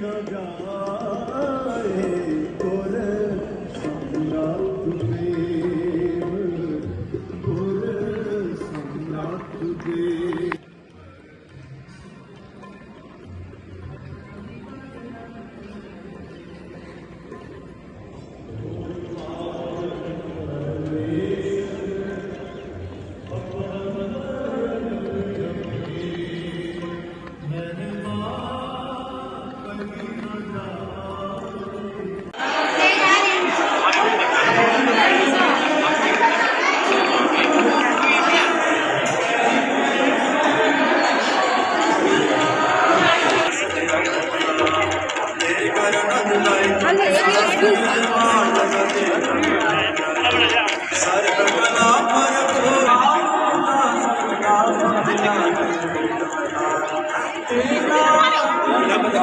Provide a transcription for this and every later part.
ਨਾ André, yo quiero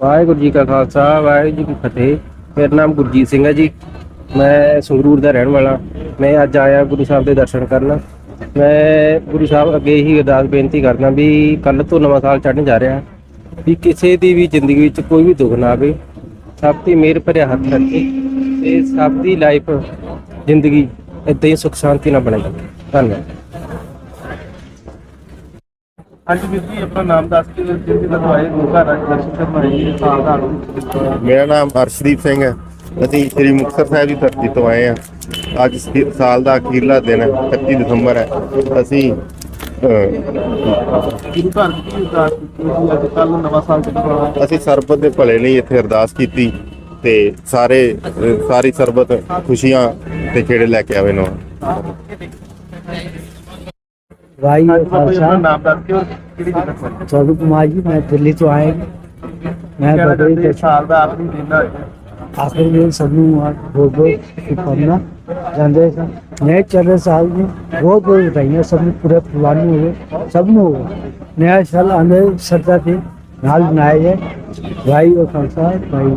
Waheguru ji ਕਾ ਖਾਲਸਾ, ਵਾਹਿਗੁਰੂ ਜੀ ਕੀ ਫਤਿਹ। ਮੇਰਾ ਨਾਮ ਗੁਰਜੀਤ ਸਿੰਘ ਹੈ ਜੀ। ਮੈਂ ਸੰਗਰੂਰ ਦਾ ਰਹਿਣ ਵਾਲਾ। ਮੈਂ ਅੱਜ ਆਇਆ ਗੁਰੂ ਸਾਹਿਬ ਦੇ ਦਰਸ਼ਨ ਕਰਨ। ਮੈਂ ਗੁਰੂ ਸਾਹਿਬ ਅੱਗੇ ਹੀ ਅਰਦਾਸ ਬੇਨਤੀ ਕਰਦਾ ਵੀ ਕੱਲ ਤੋਂ ਨਵਾਂ ਸਾਲ ਚੜ੍ਹਨ ਜਾ ਰਿਹਾ ਵੀ ਕਿਸੇ ਦੀ ਵੀ ਜ਼ਿੰਦਗੀ ਵਿੱਚ ਕੋਈ ਵੀ ਦੁੱਖ ਨਾ ਆਵੇ। ਸਭ ਤੇ ਮਿਹਰ ਭਰਿਆ ਹੱਥ ਰੱਖੇ ਤੇ ਸਭ ਦੀ ਲਾਈਫ ਜ਼ਿੰਦਗੀ ਏਦਾਂ ਹੀ ਸੁਖ ਸ਼ਾਂਤੀ ਨਾਲ ਬਣੇ ਧੰਨਵਾਦ। ਹਾਂਜੀ ਵੀਰ ਜੀ ਆਪਣਾ ਨਾਮ ਦੱਸ ਕੇ ਜਿੰਦੇ ਦਾ ਆਏ ਲੋਕਾਂ ਦਾ ਦਰਸ਼ਨ ਕਰਨ ਆਏ ਜੀ ਸਾਲ ਦਾ ਮੇਰਾ ਨਾਮ ਅਰਸ਼ਦੀਪ ਸਿੰਘ ਹੈ। ਅਸੀਂ ਸ੍ਰੀ ਮੁਕਤਸਰ ਸਾਹਿਬ ਦੀ ਧਰਤੀ ਤੋਂ ਆਏ ਹਾਂ। ਅੱਜ ਸਾਲ ਦਾ ਅਖੀਰਲਾ ਦਿਨ ਹੈ 31 ਦਸੰਬਰ ਹੈ। ਅਸੀਂ ਅਸੀਂ ਸਰਬਤ ਦੇ ਭਲੇ ਲਈ ਇੱਥੇ ਅਰਦਾਸ ਕੀਤੀ ਤੇ ਸਾਰੇ ਸਾਰੀ ਸਰਬਤ ਖੁਸ਼ੀਆਂ ਤੇ ਖੇੜੇ ਲੈ ਕੇ ਆਵੇ ਨੂੰ ਵਾਹਿਗੁਰੂ ਜੀ ਜੀ ਕੁਮਾਰ ਜੀ ਮੈਂ ਦਿੱਲੀ ਤੋਂ ਆਏ ਮੈਂ ਕਹਿੰਦਾ ਸਾਲ ਦਾ ਆਖਰੀ ਦਿਨ ਆਖਰ ਵਿੱਚ ਸਭ ਨੂੰ ਬਹੁਤ ਬਹੁਤ ਸ਼ੁਭਕਾਮਨਾ ਜਾਂਦੇ ਸਨ। ਨਏ ਚੜ੍ਹਦੇ ਸਾਲ ਦੀ, ਬਹੁਤ ਬਹੁਤ ਵਧਾਈਆਂ, ਸਭ ਨੂੰ ਪੂਰੇ ਪਰਿਵਾਰ ਨੂੰ ਹੋਵੇ, ਸਭ ਨੂੰ ਹੋਵੇ। ਨਇਆ ਸਾਲ ਆਂਦੇ ਸਰਦਾ ਤੇ ਨਾਲ ਬਣਾਏ ਜਾਏ ਭਾਈ ਔਰ ਸੰਸਾਰ ਭਾਈ